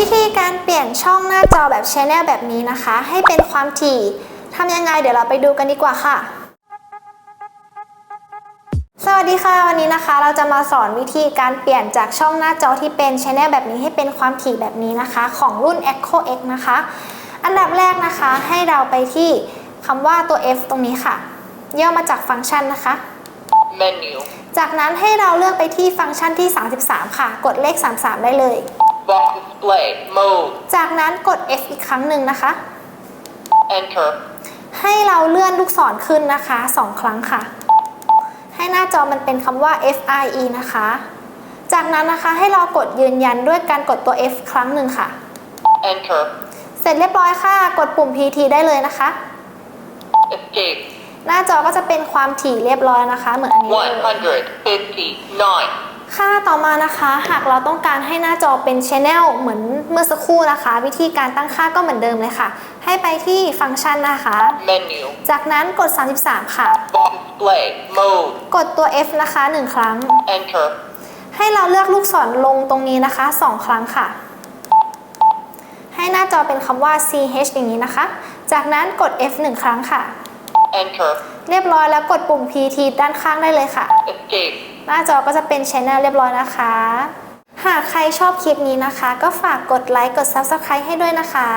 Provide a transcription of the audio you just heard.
วิธีการเปลี่ยนช่องหน้าจอแบบ Channel แบบนี้นะคะ ให้เป็นความถี่ทำยังไงเดี๋ยวเราไปดูกันดีกว่าค่ะ สวัสดีค่ะ วันนี้นะคะ เราจะมาสอนวิธีการเปลี่ยนจากช่องหน้าจอที่เป็น Channel แบบนี้ให้เป็นความถี่แบบนี้นะคะ ของรุ่น Echo X นะคะ อันดับแรกนะคะให้เราไปที่คำว่าตัว F ตรงนี้ค่ะ ย่อมาจากฟังก์ชันนะคะ menu, จากนั้นให้เราเลือกไปที่ฟังก์ชันที่ 33 ค่ะ กดเลข 33 ได้เลย box display, mode, จากนั้นกด F อีกครั้งหนึ่งนะคะ enter, ให้เราเลื่อนลูกศรขึ้นนะคะ2ครั้งค่ะ ให้หน้าจอมันเป็นคำว่า FIE นะคะ จากนั้นนะคะให้เรากดยืนยันด้วยการกดตัว F ครั้งหนึ่งค่ะ enter, เสร็จเรียบร้อยค่ะ กดปุ่ม PT ได้เลยนะคะ escape, หน้าจอก็จะเป็นความถี่เรียบร้อยนะคะ เหมือนอันนี้เลย 159, ค่าต่อมานะคะหากเราต้องการให้หน้าจอเป็น Channel เหมือนเมื่อสักครู่นะคะ วิธีการตั้งค่าก็เหมือนเดิมเลยค่ะ ให้ไปที่ฟังก์ชันนะคะ menu, จากนั้นกด 33 ค่ะ box display, mode, กดตัว F นะคะ 1 ครั้ง enter, ให้เราเลือกลูกศรลงตรงนี้นะคะ 2 ครั้งค่ะ ให้หน้าจอเป็นคำว่า CH อย่างนี้นะคะ จากนั้นกด F 1 ครั้งค่ะ enter, เรียบร้อยแล้วกดปุ่ม PT ด้านข้างได้เลยค่ะ escape. หน้าจอก็จะเป็นช anel เรียบร้อยนะคะ หากใครชอบคลิปนี้นะคะ ก็ฝากกดไลค์กด Subscribe ให้ด้วยนะคะ